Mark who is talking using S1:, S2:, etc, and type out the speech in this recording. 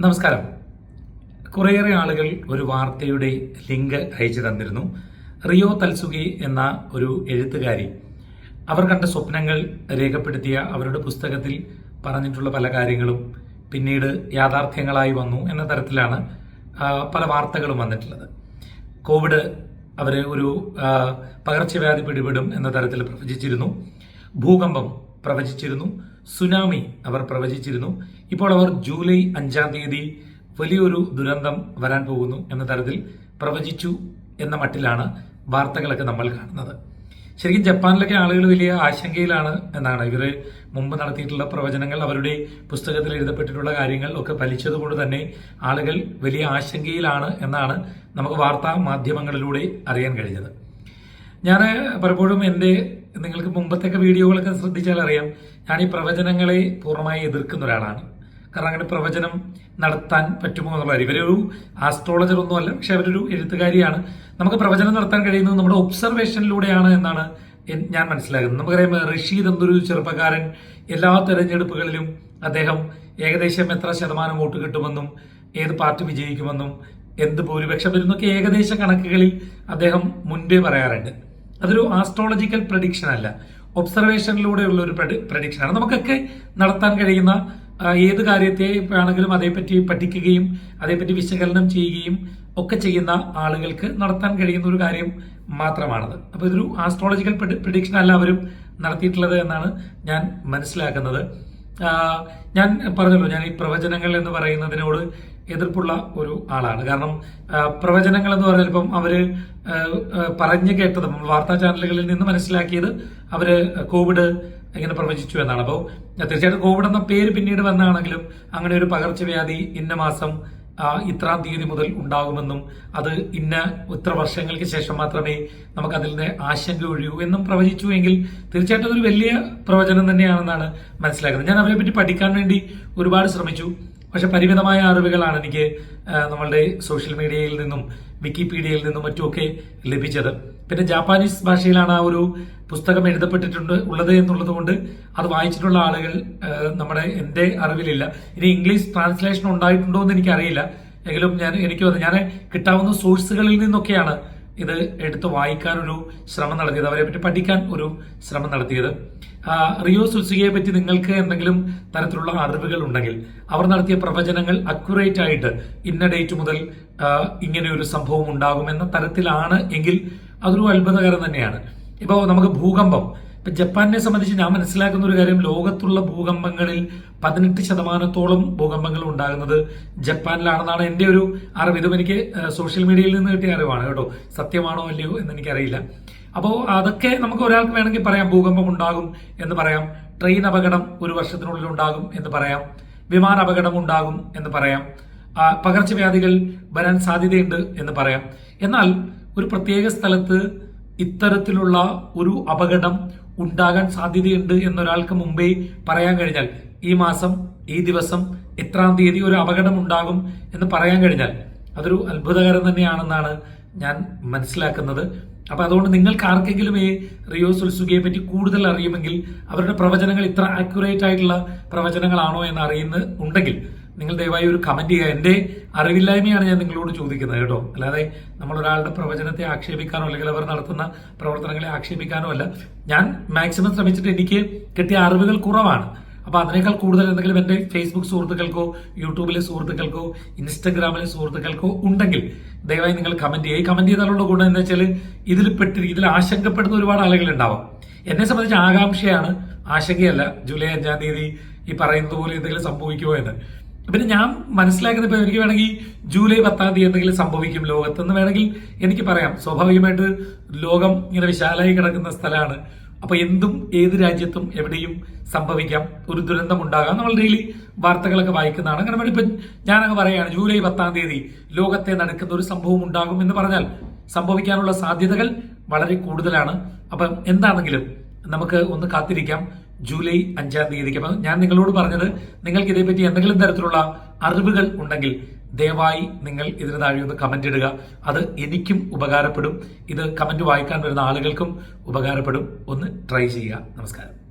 S1: നമസ്കാരം. കുറേയേറെ ആളുകൾ ഒരു വാർത്തയുടെ ലിങ്ക് അയച്ചു തന്നിരുന്നു. റിയോ തൽസുഗി എന്ന ഒരു എഴുത്തുകാരി. അവർ കണ്ട സ്വപ്നങ്ങൾ രേഖപ്പെടുത്തിയ അവരുടെ പുസ്തകത്തിൽ പറഞ്ഞിട്ടുള്ള പല കാര്യങ്ങളും പിന്നീട് യാഥാർത്ഥ്യങ്ങളായി വന്നു എന്ന തരത്തിലാണ് പല വാർത്തകളും വന്നിട്ടുള്ളത്. കോവിഡ് അവർ ഒരു പകർച്ചവ്യാധി പിടിപെടും എന്ന തരത്തിൽ പ്രവചിച്ചിരുന്നു. ഭൂകമ്പം പ്രവചിച്ചിരുന്നു. സുനാമി അവർ പ്രവചിച്ചിരുന്നു. ഇപ്പോൾ അവർ ജൂലൈ അഞ്ചാം തീയതി വലിയൊരു ദുരന്തം വരാൻ പോകുന്നു എന്ന തരത്തിൽ പ്രവചിച്ചു എന്ന മട്ടിലാണ് വാർത്തകളൊക്കെ നമ്മൾ കാണുന്നത്. ശരിക്കും ജപ്പാനിലൊക്കെ ആളുകൾ വലിയ ആശങ്കയിലാണ് എന്നാണ്. ഇവർ മുമ്പ് നടത്തിയിട്ടുള്ള പ്രവചനങ്ങൾ അവരുടെ പുസ്തകത്തിൽ എഴുതപ്പെട്ടിട്ടുള്ള കാര്യങ്ങൾ ഒക്കെ ഫലിച്ചതുകൊണ്ട് തന്നെ ആളുകൾ വലിയ ആശങ്കയിലാണ് എന്നാണ് നമുക്ക് വാർത്താ മാധ്യമങ്ങളിലൂടെ അറിയാൻ കഴിഞ്ഞത്. ഞാൻ പലപ്പോഴും എന്റെ നിങ്ങൾക്ക് മുമ്പത്തെയൊക്കെ വീഡിയോകളൊക്കെ ശ്രദ്ധിച്ചാൽ അറിയാം. ഞാൻ ഈ പ്രവചനങ്ങളെ പൂർണമായി എതിർക്കുന്ന ഒരാളാണ്. കാരണം അങ്ങനെ പ്രവചനം നടത്താൻ പറ്റുമോ എന്നുള്ള കാര്യം ഇവരൊരു ആസ്ട്രോളജർ ഒന്നും അല്ല പക്ഷെ അവരൊരു എഴുത്തുകാരിയാണ്. നമുക്ക് പ്രവചനം നടത്താൻ കഴിയുന്നത് നമ്മുടെ ഒബ്സർവേഷനിലൂടെയാണ് എന്നാണ് ഞാൻ മനസ്സിലാക്കുന്നത്. നമുക്കറിയാം റഷീദ് എന്നൊരു ചെറുപ്പക്കാരൻ. എല്ലാ തെരഞ്ഞെടുപ്പുകളിലും അദ്ദേഹം ഏകദേശം എത്ര ശതമാനം വോട്ട് കിട്ടുമെന്നും ഏത് പാർട്ടി വിജയിക്കുമെന്നും എന്ത് ഭൂരിപക്ഷം വരുന്നൊക്കെ ഏകദേശ കണക്കുകളിൽ അദ്ദേഹം മുൻപേ പറയാറുണ്ട്. അതൊരു ആസ്ട്രോളജിക്കൽ പ്രഡിക്ഷൻ അല്ല. ഒബ്സർവേഷനിലൂടെയുള്ള ഒരു പ്രഡിക്ഷനാണ് നമുക്കൊക്കെ നടത്താൻ കഴിയുന്ന ഏത് കാര്യത്തെ ആണെങ്കിലും അതേപ്പറ്റി പഠിക്കുകയും അതേപ്പറ്റി വിശകലനം ചെയ്യുകയും ഒക്കെ ചെയ്യുന്ന ആളുകൾക്ക് നടത്താൻ കഴിയുന്ന ഒരു കാര്യം മാത്രമാണത്. അപ്പോൾ ഇതൊരു ആസ്ട്രോളജിക്കൽ പ്രഡിക്ഷൻ അല്ല അവരും നടത്തിയിട്ടുള്ളത് എന്നാണ് ഞാൻ മനസ്സിലാക്കുന്നത്. ഞാൻ പറഞ്ഞല്ലോ ഞാൻ ഈ പ്രവചനങ്ങൾ എന്ന് പറയുന്നതിനോട് എതിർപ്പുള്ള ഒരു ആളാണ്. കാരണം പ്രവചനങ്ങൾ എന്ന് പറഞ്ഞാൽ ഇപ്പം അവർ പറഞ്ഞു കേട്ടത് വാർത്താ ചാനലുകളിൽ നിന്ന് മനസ്സിലാക്കിയത് അവർ കോവിഡ് ഇങ്ങനെ പ്രവചിച്ചു എന്നാണ്. അപ്പോൾ തീർച്ചയായിട്ടും കോവിഡ് എന്ന പേര് പിന്നീട് വന്നാണെങ്കിലും അങ്ങനെ ഒരു പകർച്ചവ്യാധി ഇന്ന മാസം ഇത്രാം തീയതി മുതൽ ഉണ്ടാകുമെന്നും അത് ഇന്ന ഇത്ര വർഷങ്ങൾക്ക് ശേഷം മാത്രമേ നമുക്ക് അതിൽ നിന്ന് ആശങ്ക ഒഴിയൂ എന്നും പ്രവചിച്ചു എങ്കിൽ തീർച്ചയായിട്ടും അതൊരു വലിയ പ്രവചനം തന്നെയാണെന്നാണ് മനസ്സിലാക്കുന്നത്. ഞാൻ അവരെ പറ്റി പഠിക്കാൻ വേണ്ടി ഒരുപാട് ശ്രമിച്ചു. പക്ഷെ പരിമിതമായ അറിവുകളാണ് എനിക്ക് നമ്മളുടെ സോഷ്യൽ മീഡിയയിൽ നിന്നും വിക്കിപീഡിയയിൽ നിന്നും മറ്റുമൊക്കെ ലഭിച്ചത്. പിന്നെ ജാപ്പാനീസ് ഭാഷയിലാണ് ആ ഒരു പുസ്തകം എഴുതപ്പെട്ടിട്ടുണ്ട് ഉള്ളത് എന്നുള്ളത് കൊണ്ട് അത് വായിച്ചിട്ടുള്ള ആളുകൾ നമ്മുടെ എന്റെ അറിവിലില്ല. ഇനി ഇംഗ്ലീഷ് ട്രാൻസ്ലേഷൻ ഉണ്ടായിട്ടുണ്ടോ എന്ന് എനിക്കറിയില്ല. എങ്കിലും ഞാൻ എനിക്ക് വന്ന് ഞാൻ കിട്ടാവുന്ന സോഴ്സുകളിൽ നിന്നൊക്കെയാണ് ഇത് എടുത്ത് വായിക്കാനൊരു ശ്രമം നടത്തിയത് അവരെ പറ്റി പഠിക്കാൻ ഒരു ശ്രമം നടത്തിയത്. റിയോ സുസികയെ പറ്റി നിങ്ങൾക്ക് എന്തെങ്കിലും തരത്തിലുള്ള അറിവുകൾ ഉണ്ടെങ്കിൽ അവർ നടത്തിയ പ്രവചനങ്ങൾ അക്യുറേറ്റ് ആയിട്ട് ഇന്ന ഡേറ്റ് മുതൽ ഇങ്ങനെ ഒരു സംഭവം ഉണ്ടാകുമെന്ന തരത്തിലാണ് എങ്കിൽ അതൊരു അത്ഭുതകരം തന്നെയാണ്. ഇപ്പോൾ നമുക്ക് ഭൂകമ്പം ഇപ്പൊ ജപ്പാനെ സംബന്ധിച്ച് ഞാൻ മനസ്സിലാക്കുന്ന ഒരു കാര്യം ലോകത്തുള്ള ഭൂകമ്പങ്ങളിൽ പതിനെട്ട് ശതമാനത്തോളം ഭൂകമ്പങ്ങൾ ഉണ്ടാകുന്നത് ജപ്പാനിലാണെന്നാണ് എന്റെ ഒരു അറിവ്. ഇതും എനിക്ക് സോഷ്യൽ മീഡിയയിൽ നിന്ന് കിട്ടിയ അറിവാണ് കേട്ടോ. സത്യമാണോ അല്ലയോ എന്ന് എനിക്കറിയില്ല. അപ്പോൾ അതൊക്കെ നമുക്ക് ഒരാൾക്ക് വേണമെങ്കിൽ പറയാം ഭൂകമ്പം ഉണ്ടാകും എന്ന് പറയാം ട്രെയിൻ അപകടം ഒരു വർഷത്തിനുള്ളിൽ ഉണ്ടാകും എന്ന് പറയാം വിമാന അപകടം ഉണ്ടാകും എന്ന് പറയാം പകർച്ചവ്യാധികൾ വരാൻ സാധ്യതയുണ്ട് എന്ന് പറയാം. എന്നാൽ ഒരു പ്രത്യേക സ്ഥലത്ത് ഇത്തരത്തിലുള്ള ഒരു അപകടം ഉണ്ടാകാൻ സാധ്യതയുണ്ട് എന്നൊരാൾക്ക് മുമ്പേ പറയാൻ കഴിഞ്ഞാൽ ഈ മാസം ഈ ദിവസം എത്രാം തീയതി ഒരു അപകടം ഉണ്ടാകും എന്ന് പറയാൻ കഴിഞ്ഞാൽ അതൊരു അത്ഭുതകരം തന്നെയാണെന്നാണ് ഞാൻ മനസ്സിലാക്കുന്നത്. അപ്പൊ അതുകൊണ്ട് നിങ്ങൾക്ക് ആർക്കെങ്കിലും ഈ റിയോ സുൽസുഗയെ പറ്റി കൂടുതൽ അറിയുമെങ്കിൽ അവരുടെ പ്രവചനങ്ങൾ ഇത്ര ആക്യുറേറ്റ് ആയിട്ടുള്ള പ്രവചനങ്ങളാണോ എന്ന് അറിയുന്ന ഉണ്ടെങ്കിൽ നിങ്ങൾ ദയവായി ഒരു കമന്റ് ചെയ്യുക. എന്റെ അറിവില്ലായ്മയാണ് ഞാൻ നിങ്ങളോട് ചോദിക്കുന്നത് കേട്ടോ. അല്ലാതെ നമ്മൾ ഒരാളുടെ പ്രവചനത്തെ ആക്ഷേപിക്കാനോ അല്ലെങ്കിൽ അവർ നടത്തുന്ന പ്രവർത്തനങ്ങളെ ആക്ഷേപിക്കാനോ അല്ല. ഞാൻ മാക്സിമം ശ്രമിച്ചിട്ട് എനിക്ക് കിട്ടിയ അറിവുകൾ കുറവാണ്. അപ്പൊ അതിനേക്കാൾ കൂടുതൽ എന്തെങ്കിലും എന്റെ ഫേസ്ബുക്ക് സുഹൃത്തുക്കൾക്കോ യൂട്യൂബിലെ സുഹൃത്തുക്കൾക്കോ ഇൻസ്റ്റഗ്രാമിലെ സുഹൃത്തുക്കൾക്കോ ഉണ്ടെങ്കിൽ ദയവായി നിങ്ങൾ കമന്റ് ചെയ്യുക. ഈ കമന്റ് ചെയ്താലുള്ള ഗുണം എന്താ വെച്ചാൽ ഇതിൽ പെട്ടി ഇതിൽ ആശങ്കപ്പെടുന്ന ഒരുപാട് ആളുകൾ ഉണ്ടാവാം. എന്നെ സംബന്ധിച്ച് ആകാംക്ഷയാണ്. ആശങ്കയല്ല. ജൂലൈ അഞ്ചാം തീയതി ഈ പറയുന്നത് പോലെ എന്തെങ്കിലും സംഭവിക്കുമോ എന്ന്. പിന്നെ ഞാൻ മനസ്സിലാക്കുന്ന ഇപ്പൊ എനിക്ക് വേണമെങ്കിൽ ജൂലൈ പത്താം തീയതി എന്തെങ്കിലും സംഭവിക്കും ലോകത്തെന്ന് വേണമെങ്കിൽ എനിക്ക് പറയാം. സ്വാഭാവികമായിട്ട് ലോകം ഇങ്ങനെ വിശാലമായി കിടക്കുന്ന സ്ഥലമാണ്. അപ്പൊ എന്തും ഏത് രാജ്യത്തും എവിടെയും സംഭവിക്കാം. ഒരു ദുരന്തം ഉണ്ടാകാം. നമ്മൾ ഡെയിലി വാർത്തകളൊക്കെ വായിക്കുന്നതാണ്. അങ്ങനെ വേണ്ടി ഇപ്പൊ ഞാനങ്ങ് പറയാണ് ജൂലൈ പത്താം തീയതി ലോകത്തെ നടക്കുന്ന ഒരു സംഭവം ഉണ്ടാകും എന്ന് പറഞ്ഞാൽ സംഭവിക്കാനുള്ള സാധ്യതകൾ വളരെ കൂടുതലാണ്. അപ്പം എന്താണെങ്കിലും നമുക്ക് ഒന്ന് കാത്തിരിക്കാം. ജൂലൈ അഞ്ചാം തീയതിക്ക് അപ്പം ഞാൻ നിങ്ങളോട് പറഞ്ഞത് നിങ്ങൾക്ക് ഇതേപ്പറ്റി എന്തെങ്കിലും തരത്തിലുള്ള അറിവുകൾ ഉണ്ടെങ്കിൽ ദയവായി നിങ്ങൾ ഇതിന് താഴെ ഒന്ന് കമന്റ് ഇടുക. അത് എനിക്കും ഉപകാരപ്പെടും. ഇത് കമന്റ് വായിക്കാൻ വരുന്ന ആളുകൾക്കും ഉപകാരപ്പെടും. ഒന്ന് ട്രൈ ചെയ്യുക. നമസ്കാരം.